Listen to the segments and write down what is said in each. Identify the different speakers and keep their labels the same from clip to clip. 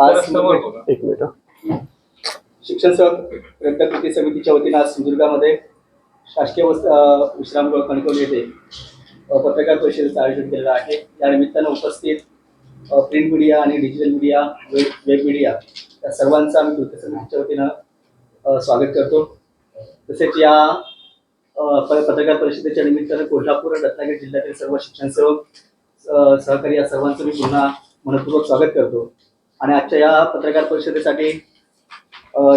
Speaker 1: आज.
Speaker 2: एक मिनिट.
Speaker 1: शिक्षण रद्दकृती समितीच्या वतीनं आज सिंधुदुर्गामध्ये शासकीय विश्रामगृह कणकवली येथे पत्रकार परिषदेचं आयोजन केलेलं आहे या निमित्तानं उपस्थित प्रिंट मीडिया आणि डिजिटल मीडिया वेब मीडिया या सर्वांचं आम्ही कृती समितीच्या वतीनं स्वागत करतो तसेच या पत्रकार परिषदेच्या निमित्तानं कोल्हापूर आणि रत्नागिरी जिल्ह्यातील सर्व शिक्षण सेवक सहकारी या सर्वांचं मी पुन्हा मनपूर्वक स्वागत करतो आणि आजच्या या पत्रकार परिषदेसाठी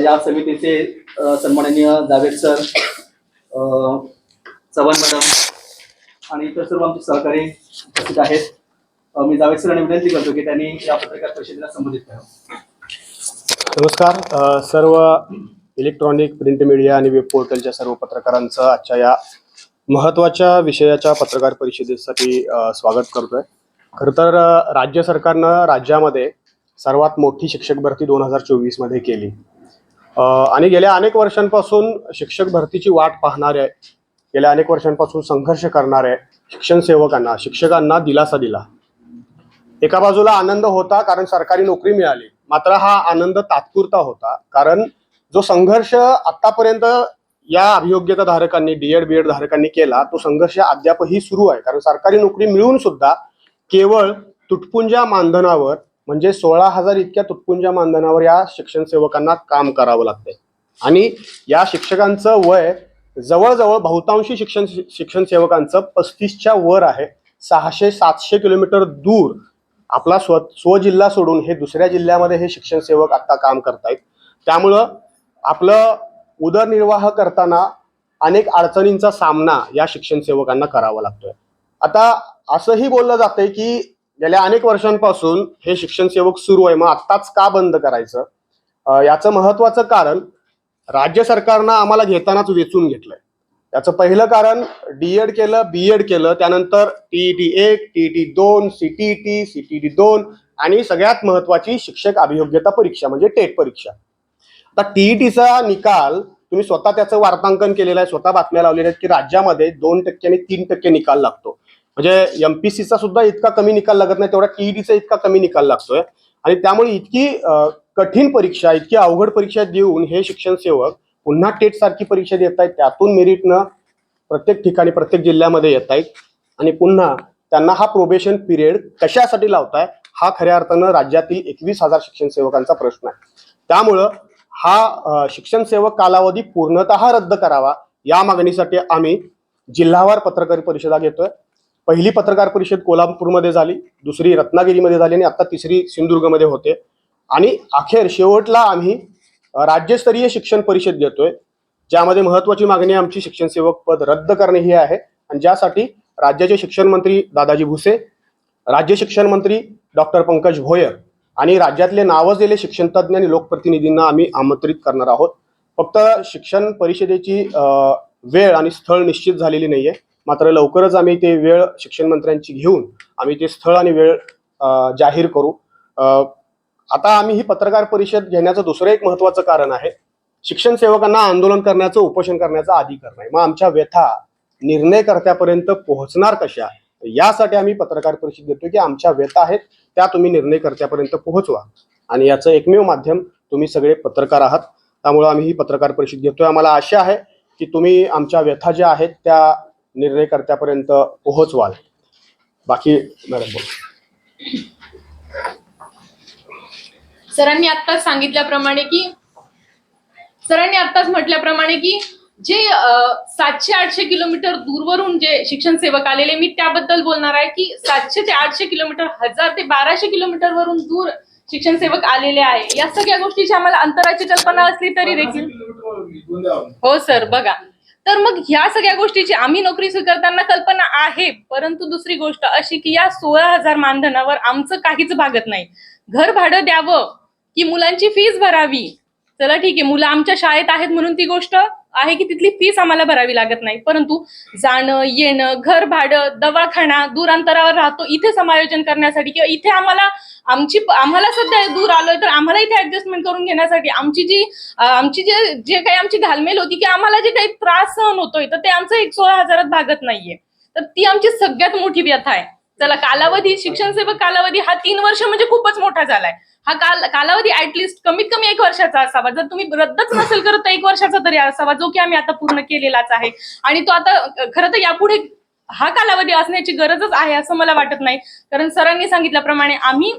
Speaker 1: या समितीचे सन्माननीय जावेद सर चव्हाण मॅडम आणि इतर सर्व आमचे सहकारी उपस्थित आहेत. मी जावेद सरांनी विनंती करतो की त्यांनी या पत्रकार परिषदेला संबोधित करावं.
Speaker 2: नमस्कार. सर्व इलेक्ट्रॉनिक प्रिंट मीडिया आणि वेब पोर्टलच्या सर्व पत्रकारांचं आजच्या या महत्त्वाच्या विषयाच्या पत्रकार परिषदेसाठी स्वागत करतोय. खरं तर राज्य सरकारनं राज्यामध्ये सर्वात मोठी शिक्षक भरती दोन हजार चोवीसमध्ये केली. आणि गेल्या अनेक वर्षांपासून शिक्षक भरतीची वाट पाहणारे गेल्या अनेक वर्षांपासून संघर्ष करणारे शिक्षण सेवकांना शिक्षकांना दिलासा दिला. एका बाजूला आनंद होता कारण सरकारी नोकरी मिळाली. मात्र हा आनंद तात्पुरता होता कारण जो संघर्ष आतापर्यंत या अभियोग्यता धारकांनी डीएड बीएड धारकांनी केला तो संघर्ष अद्यापही सुरू आहे. कारण सरकारी नोकरी मिळून सुद्धा केवळ तुटपुंजा मानधनावर म्हणजे सोळा हजार इतक्या तुटपुंजा मानधनावर या शिक्षण सेवकांना काम करावं लागतंय. आणि या शिक्षकांचं वय जवळजवळ बहुतांशी शिक्षण शिक्षण सेवकांचं पस्तीसच्या वर आहे. सहाशे सातशे किलोमीटर दूर आपला स्व स्वजिल्हा सोडून हे दुसऱ्या जिल्ह्यामध्ये हे शिक्षण सेवक आता काम करतायत. त्यामुळं आपलं उदरनिर्वाह करताना अनेक अडचणींचा सामना या शिक्षण सेवकांना करावा लागतोय. आता असंही बोललं जातंय की गेल्या अनेक वर्षांपासून हे शिक्षण सेवक सुरू आहे. मग आत्ताच का बंद करायचं? याचं महत्वाचं कारण राज्य सरकारनं आम्हाला घेतानाच वेचून घेतलंय. याचं पहिलं कारण डीएड केलं बीएड केलं त्यानंतर टीईटी एक टीईटी दोन सीटीईटी सीटीटी दोन आणि सगळ्यात महत्वाची शिक्षक अभियोग्यता परीक्षा म्हणजे टेट परीक्षा. आता टीईटीचा निकाल तुम्ही स्वतः त्याचं वार्तांकन केलेलं आहे स्वतः बातम्या लावलेल्या आहेत की राज्यामध्ये दोन टक्के आणि तीन टक्के निकाल लागतो. म्हणजे एमपीसीचा सुद्धा इतका कमी निकाल लागत नाही तेवढा टीईडीचा इतका कमी निकाल लागतोय. आणि त्यामुळे इतकी कठीण परीक्षा इतकी अवघड परीक्षा देऊन हे शिक्षण सेवक पुन्हा टेट सारखी परीक्षा देत आहेत त्यातून मेरिटनं प्रत्येक ठिकाणी प्रत्येक जिल्ह्यामध्ये येत आहेत. आणि पुन्हा त्यांना हा प्रोबेशन पिरियड कशासाठी लावताय हा खऱ्या अर्थानं राज्यातील एकवीस हजार शिक्षण सेवकांचा प्रश्न आहे. त्यामुळं हा शिक्षण सेवक कालावधी पूर्णतः रद्द करावा या मागणीसाठी आम्ही जिल्हावार पत्रकार परिषदा घेतोय. पहिली पत्रकार परिषद कोल्हापूरमध्ये झाली दुसरी रत्नागिरीमध्ये झाली आणि आता तिसरी सिंधुदुर्गमध्ये होते. आणि अखेर शेवटला आम्ही राज्यस्तरीय शिक्षण परिषद घेतोय ज्यामध्ये महत्वाची मागणी आमची शिक्षण सेवक पद रद्द करणे ही आहे. आणि ज्यासाठी राज्याचे शिक्षण मंत्री दादाजी भुसे राज्य शिक्षण मंत्री डॉक्टर पंकज भोयर आणि राज्यातले नावजलेले शिक्षण तज्ज्ञ आणि लोकप्रतिनिधींना आम्ही आमंत्रित करणार आहोत. फक्त शिक्षण परिषदेची वेळ आणि स्थळ निश्चित झालेली नाहीये. मात्र लवकरच आम्ही ते वेळ शिक्षण मंत्र्यांची घेऊन आम्ही ते स्थळ आणि वेळ जाहीर करू. आता आम्ही ही पत्रकार परिषद घेण्याचं दुसरं एक महत्वाचं कारण आहे. शिक्षण सेवकांना आंदोलन करण्याचं उपोषण करण्याचा अधिकार नाही. मग आमच्या व्यथा निर्णयकर्त्यापर्यंत पोहोचणार कशा? यासाठी आम्ही पत्रकार परिषद घेतोय की आमच्या व्यथा आहेत त्या तुम्ही निर्णयकर्त्यापर्यंत पोहोचवा. आणि याचं एकमेव माध्यम तुम्ही सगळे पत्रकार आहात. त्यामुळे आम्ही ही पत्रकार परिषद घेतोय. आम्हाला आशा आहे की तुम्ही आमच्या व्यथा ज्या आहेत त्या निर्णयकर्त्यापर्यंत पोहोचवाल. बाकी मॅडम बोला.
Speaker 3: सरांनी आत्ताच सांगितल्याप्रमाणे की सरांनी आत्ताच म्हटल्याप्रमाणे की जे सातशे आठशे किलोमीटर दूरवरून जे शिक्षण सेवक आलेले मी त्याबद्दल बोलणार आहे की सातशे ते आठशे किलोमीटर हजार ते बाराशे किलोमीटर वरून दूर शिक्षण सेवक आलेले आहे. या सगळ्या गोष्टीची आम्हाला अंतराची कल्पना असली तरी देखील. हो सर बघा. तर मग ह्या सगळ्या गोष्टीची आम्ही नोकरी स्वीकारताना कल्पना आहे. परंतु दुसरी गोष्ट अशी की या सोळा हजार मानधनावर आमचं काहीच भागत नाही. घर भाडं द्यावं की मुलांची फीज भरावी चला ठीक आहे मुलं आमच्या शाळेत आहेत म्हणून ती गोष्ट आहे की तिथली फीस आम्हाला भरावी लागत नाही. परंतु जाणं येणं घर भाडं दवाखाना दूर अंतरावर राहतो इथे समायोजन करण्यासाठी किंवा इथे आम्हाला आमची आम्हाला सध्या दूर आलोय तर आम्हाला इथे ऍडजस्टमेंट करून घेण्यासाठी आमची जी आमची जे जे काही आमची घालमेल होती की आम्हाला जे काही त्रास सहन होतोय तर ते आमचं एक सोळा हजारात भागत नाहीये. तर ती आमची सगळ्यात मोठी व्यथा आहे. चला कालावधी शिक्षण सेवक कालावधी हा तीन वर्ष म्हणजे खूपच मोठा झालाय. हा काल कालावधी ऍटलिस्ट कमीत कमी एक वर्षाचा असावा. जर तुम्ही रद्दच नसेल करत तर एक वर्षाचा तरी असावा जो की आम्ही आता पूर्ण केलेलाच आहे. आणि तो आता खरं तर यापुढे हा कालावधी असण्याची गरजच आहे असं मला वाटत नाही. कारण सरांनी सांगितल्याप्रमाणे आम्ही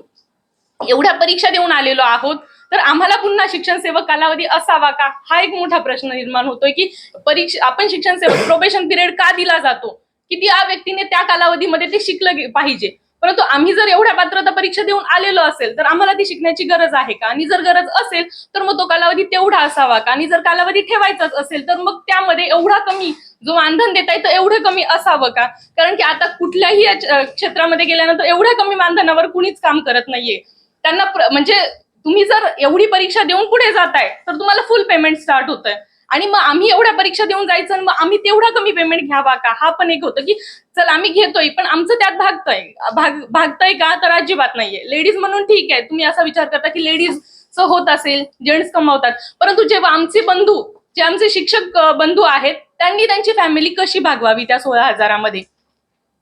Speaker 3: एवढ्या परीक्षा देऊन आलेलो आहोत. तर आम्हाला पुन्हा शिक्षण सेवक कालावधी असावा का? हा एक मोठा प्रश्न निर्माण होतोय की परीक्षा आपण शिक्षण सेवक प्रोबेशन पिरियड का दिला जातो? की या व्यक्तीने त्या कालावधीमध्ये ते शिकलं पाहिजे? परंतु आम्ही जर एवढ्या पात्रता परीक्षा देऊन आलेलो असेल तर आम्हाला ती शिकण्याची गरज आहे का? आणि जर गरज असेल तर मग तो कालावधी तेवढा असावा का? आणि जर कालावधी ठेवायचाच असेल तर मग त्यामध्ये एवढा कमी जो मानधन देता येतं एवढं कमी असावं का? कारण की आता कुठल्याही क्षेत्रामध्ये गेल्यानंतर एवढ्या कमी मानधनावर कुणीच काम करत नाहीये. त्यांना म्हणजे तुम्ही जर एवढी परीक्षा देऊन पुढे जाताय तर तुम्हाला फुल पेमेंट स्टार्ट होत आहे आणि मग आम्ही एवढ्या परीक्षा देऊन जायचं आणि मग आम्ही तेवढा कमी पेमेंट घ्यावा का? हा पण एक होतं की चल आम्ही घेतोय पण आमचं त्यात भागतंय. भाग भागतंय का? तर अजिबात नाहीये. लेडीज म्हणून ठीक आहे. तुम्ही असा विचार करता की लेडीज होत असेल जेंट्स कमावतात. परंतु जेव्हा आमचे बंधू जे आमचे शिक्षक बंधू आहेत त्यांनी त्यांची फॅमिली कशी भागवावी त्या सोळा हजारामध्ये?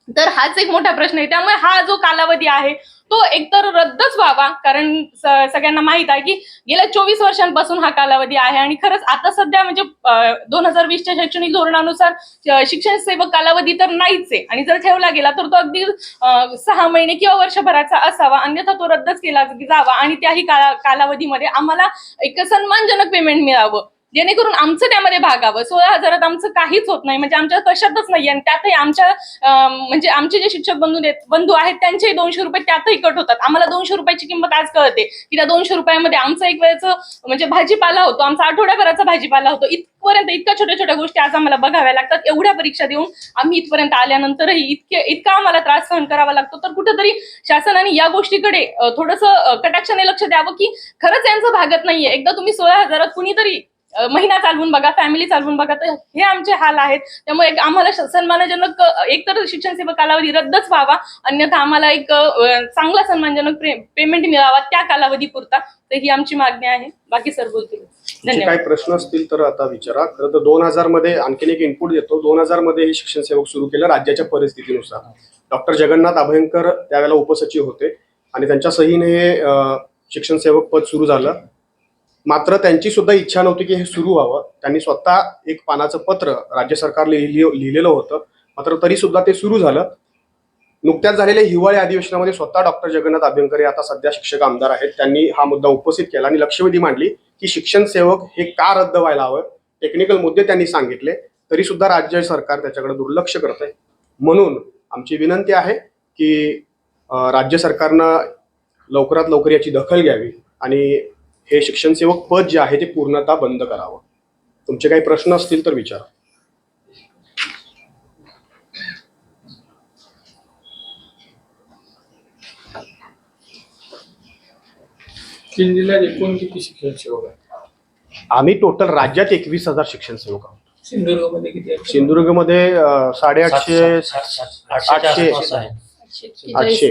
Speaker 3: तर हाच एक मोठा प्रश्न आहे. त्यामुळे हा जो कालावधी आहे तो एकतर रद्दच व्हावा. कारण सगळ्यांना माहीत आहे की गेल्या चोवीस वर्षांपासून हा कालावधी आहे आणि खरंच आता सध्या म्हणजे दोन हजार वीसच्या शैक्षणिक धोरणानुसार शिक्षण सेवक कालावधी तर नाहीच आहे. आणि जर ठेवला गेला तर तो अगदी सहा महिने किंवा वर्षभराचा असावा. अन्यथा तो रद्दच केला जावा. आणि त्याही काला कालावधीमध्ये आम्हाला एक सन्मानजनक पेमेंट मिळावं. जेणेकरून आमचं त्यामध्ये भागावं. सोळा हजारात आमचं काहीच होत नाही. म्हणजे आमच्या कशातच नाही. आणि त्यातही आमच्या म्हणजे आमचे जे शिक्षक बंधू बंधू आहेत त्यांचेही दोनशे रुपये त्यातही कट होतात. आम्हाला दोनशे रुपयाची किंमत आज कळते. की त्या दोनशे रुपयामध्ये आमचं एक वेळेचं म्हणजे भाजीपाला होतो. आमचा आठवड्याभराचा भाजीपाला होतो. इथपर्यंत इतक्या छोट्या छोट्या गोष्टी आज आम्हाला बघाव्या लागतात. एवढ्या परीक्षा देऊन आम्ही इथपर्यंत आल्यानंतरही इतके इतका आम्हाला त्रास सहन करावा लागतो. तर कुठेतरी शासनाने या गोष्टीकडे थोडस कटाक्षाने लक्ष द्यावं की खरंच यांचं भागत नाहीये. एकदा तुम्ही सोळा हजारात कुणीतरी महिना चालवून बघा फॅमिली चालवून बघा तर हे आमचे हाल आहेत. त्यामुळे एक आम्हाला सन्मानजनक एकतर शिक्षण सेवा कालावधी रद्दच व्हावा अन्यथा आम्हाला एक चांगला सन्मानजनक पेमेंट मिळावा त्या कालावधी पुरता तर ही आमची मागणी आहे. बाकी सर बोलतील. धन्यवाद
Speaker 2: काही प्रश्न असतील तर आता विचारा. खरं तर दोन हजारमध्ये आणखीन एक इनपुट देतो. दोन हजारमध्ये हे शिक्षण सेवक सुरू केलं राज्याच्या परिस्थितीनुसार. डॉक्टर जगन्नाथ अभयंकर त्यावेळेला उपसचिव होते. आणि त्यांच्या सहीने हे शिक्षण सेवक पद सुरू झालं. मात्र त्यांची सुद्धा इच्छा नव्हती की हे सुरू व्हावं. त्यांनी स्वतः एक पानाचं पत्र राज्य सरकार लिहि- लिहिलेलं होतं. मात्र तरी सुद्धा ते सुरू झालं. नुकत्याच झालेल्या हिवाळी अधिवेशनामध्ये स्वतः डॉक्टर जगन्नाथ अभ्यंकर हे आता सध्या शिक्षक आमदार आहेत. त्यांनी हा मुद्दा उपस्थित केला आणि लक्षवेधी मांडली की शिक्षण सेवक हे का रद्द व्हायला हवं? टेक्निकल मुद्दे त्यांनी सांगितले. तरी सुद्धा राज्य सरकार त्याच्याकडे दुर्लक्ष करत आहे. म्हणून आमची विनंती आहे की राज्य सरकारनं लवकरात लवकर याची दखल घ्यावी आणि हे शिक्षण सेवक पद जे आहे ते पूर्णतः बंद करावं. तुमचे काही प्रश्न असतील तर विचारा.
Speaker 4: तीन जिल्ह्यात एकूण किती शिक्षण सेवक आहे
Speaker 2: आम्ही टोटल राज्यात एकवीस हजार शिक्षण सेवक आहोत.
Speaker 4: सिंधुदुर्गमध्ये किती
Speaker 2: सिंधुदुर्गमध्ये अं, साडेआठशे आठशे आठशे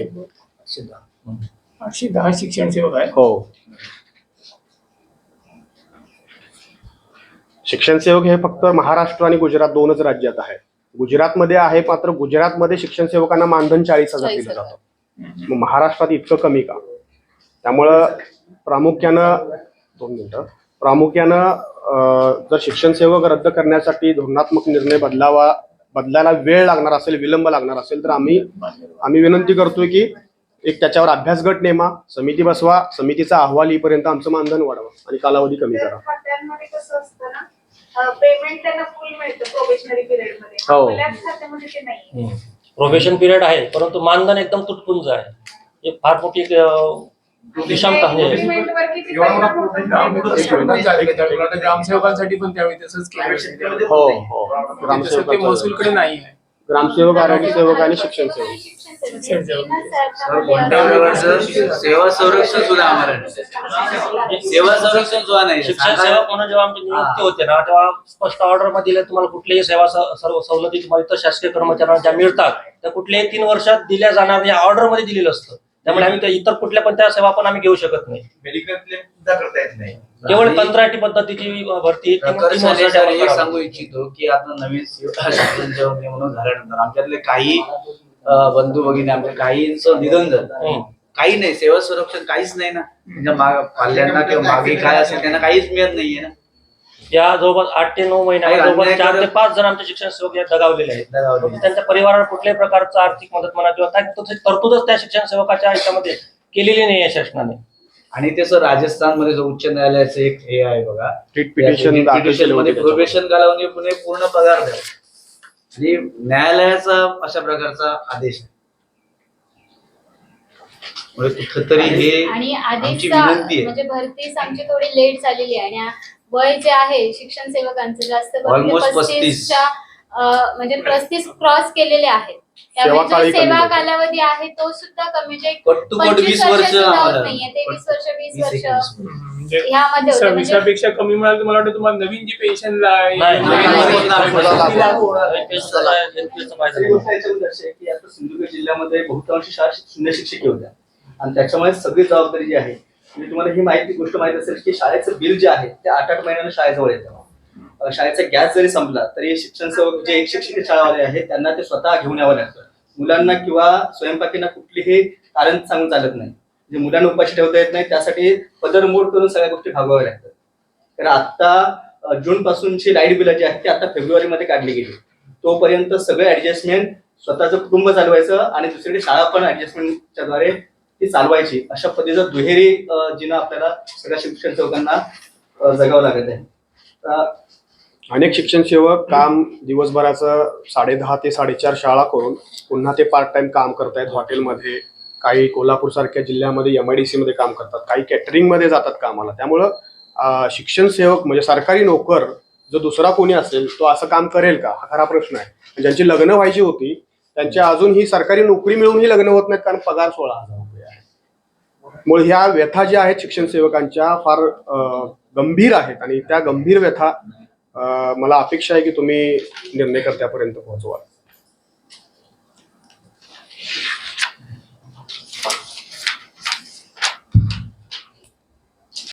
Speaker 4: आठशे दहा. शिक्षण सेवक आहे
Speaker 2: हो. शिक्षण सेवक हे फक्त महाराष्ट्र आणि गुजरात दोनच राज्यात आहे. गुजरातमध्ये आहे मात्र गुजरातमध्ये शिक्षण सेवकांना मानधन चाळीस हजार दिलं जातं. मग महाराष्ट्रात इतकं कमी का? त्यामुळं प्रामुख्यानं दोन मिनिटं. प्रामुख्यानं जर शिक्षण सेवक रद्द करण्यासाठी धोरणात्मक निर्णय बदलावा बदलायला वेळ लागणार असेल विलंब लागणार असेल तर आम्ही आम्ही विनंती करतोय की एक त्याच्यावर अभ्यास गट नेमा समिती बसवा समितीचा अहवाल येईपर्यंत आमचं मानधन वाढवा आणि कालावधी कमी करा.
Speaker 5: खात्यांमध्ये कसं असतं ना पेमेंट त्यांना फुल मिळतं प्रोबेशनरी पिरियडमध्ये.
Speaker 2: हो.
Speaker 5: आपल्याच खात्यामध्ये ते नाही
Speaker 6: प्रोबेशन पिरियड आहे परंतु मानधन एकदम तुटपुंज आहे. हे फार मोठी एक, अं, विषमता
Speaker 5: वर किती पैसा
Speaker 4: ग्रामसेवकांसाठी पण त्यावेळी तसंच केलं.
Speaker 2: हो हो.
Speaker 4: तसं ते
Speaker 2: ग्रामसेवक
Speaker 4: महसूलकडे नाही आहे
Speaker 2: ग्रामसेवक आरोग्य सेवक आणि शिक्षण सेवक
Speaker 5: शिक्षण सेवा.
Speaker 7: संरक्षण सुद्धा आम्हाला नाही. सेवा संरक्षण सुद्धा नाही
Speaker 6: शिक्षण सेवक म्हणून जेव्हा आमची नियुक्ती होते ना तेव्हा स्पष्ट ऑर्डरमध्ये दिले तुम्हाला कुठल्याही सेवा स- सर्व सवलती तुम्हाला इतर शासकीय कर्मचाऱ्यांना ज्या मिळतात त्या कुठल्याही तीन वर्षात दिल्या जाणार या ऑर्डरमध्ये दिलेलं असतं त्यामुळे आम्ही त्या इतर कुठल्या पण त्या सेवा पण आम्ही घेऊ शकत नाही.
Speaker 7: मेडिकल क्लेम सुद्धा करता येत नाही.
Speaker 6: केवळ कंत्राटी पद्धतीची भरती
Speaker 7: सर एक. सांगू इच्छितो की आता नवीन सेवा- शिक्षण निवडणूक झाल्यानंतर आमच्यातले काही अं, बंधू भगिनी आमच्या काहींचं निधन झालं.
Speaker 6: हम्म.
Speaker 7: काही नाही सेवा संरक्षण काहीच नाही ना. माग पाल्यांना किंवा मागे काय असेल त्यांना काहीच मिळत नाहीये ना.
Speaker 6: या जवळपास आठ ते नऊ जवळपास
Speaker 7: अन्याय
Speaker 6: चार ते पाच जण आमचे शिक्षण सेवक या दगावलेले आहेत. त्यांच्या परिवाराला कुठल्याही प्रकारचं आर्थिक मदत म्हणा किंवा तरतूदच त्या शिक्षण सेवकाच्या ह्याच्यामध्ये केलेली नाही आहे शासनाने.
Speaker 7: आणि त्याचं राजस्थानमध्ये जो उच्च न्यायालयाचं एक हे आहे बघा. मध्ये. प्रोबेशन कालावधी पुणे पूर्ण पगार द्यावा. आणि न्यायालयाचा अशा प्रकारचा आदेश आहे. म्हणजे कुठंतरी हे
Speaker 8: आणि
Speaker 7: आमची
Speaker 8: आधीच
Speaker 7: विनंती आहे.
Speaker 8: म्हणजे भरतीच आमची थोडी लेट झालेली आहे आणि वय जे आहे शिक्षण सेवकांचं जास्त करून ते
Speaker 7: Almost
Speaker 8: 35च्या, अं, म्हणजे पस्तीस क्रॉस केलेले आहेत. त्यामुळे जो सेवा. कालावधी आहे तो सुद्धा कमी
Speaker 7: कट
Speaker 8: पंचवीस
Speaker 7: वीस वर्ष
Speaker 8: वर्ष सुद्धा होत
Speaker 7: आम्हाला
Speaker 8: नाहीये तेवीस वर्ष वीस
Speaker 7: वीस
Speaker 8: वर्ष.
Speaker 4: म्हणजे
Speaker 8: ह्यामध्ये होते म्हणजे
Speaker 4: वीसापेक्षा कमी मिळालं तर मला वाटतं तुम्हाला नवीन जी पेन्शन
Speaker 1: सिंधुदुर्ग जिल्ह्यामध्ये बहुतांश शाळा शून्य शिक्षकी होत्या. आणि त्याच्यामुळे सगळी जबाबदारी जी आहे म्हणजे तुम्हाला ही माहिती गोष्ट माहिती असेल की शाळेचं बिल जे आहे ते आठ आठ महिन्यानं शाळेजवळ येतं. शाळेचा गॅस जरी संपला तरी शिक्षण सेवक जे एक शिक्षित शाळावाले आहेत त्यांना ते स्वतः घेऊन यावं लागतं. मुलांना किंवा स्वयंपाकींना कुठलीही कारण सांगून चालत नाही. म्हणजे मुलांना उपाशी ठेवता येत नाही त्यासाठी पदरमोड करून सगळ्या गोष्टी भागवाव्या लागतात. तर आता जून पासूनची लाइट बिल जी आहेत ती आता फेब्रुवारी मध्ये काढली गेली. तोपर्यंत सगळे ऍडजस्टमेंट स्वतःचं कुटुंब चालवायचं आणि दुसरीकडे शाळा पण ऍडजस्टमेंटच्या द्वारे ती चालवायची. अशा पद्धतीचं दुहेरी अं, जिना आपल्याला सगळ्या शिक्षण सेवकांना जगावं लागत आहे.
Speaker 2: अनेक शिक्षण सेवक काम दिवसभराचं साडेदहा ते साडेचार शाळा करून पुन्हा ते पार्ट टाइम काम करतायत हॉटेलमध्ये काही कोल्हापूर सारख्या जिल्ह्यामध्ये एम आय डी मध्ये काम करतात काही कॅटरिंगमध्ये मध्ये जातात कामाला. त्यामुळं शिक्षण सेवक म्हणजे सरकारी नोकर जो दुसरा कोणी असेल तो असं काम करेल का? हा खरा प्रश्न आहे. ज्यांची लग्न व्हायची होती त्यांच्या अजून ही सरकारी नोकरी मिळूनही लग्न होत नाहीत कारण पगार सोळा हजार. मुळे ह्या व्यथा ज्या आहेत शिक्षण सेवकांच्या फार गंभीर आहेत आणि त्या गंभीर व्यथा मला अपेक्षा आहे की तुम्ही निर्णयकर्त्यापर्यंत पोहोचवाल.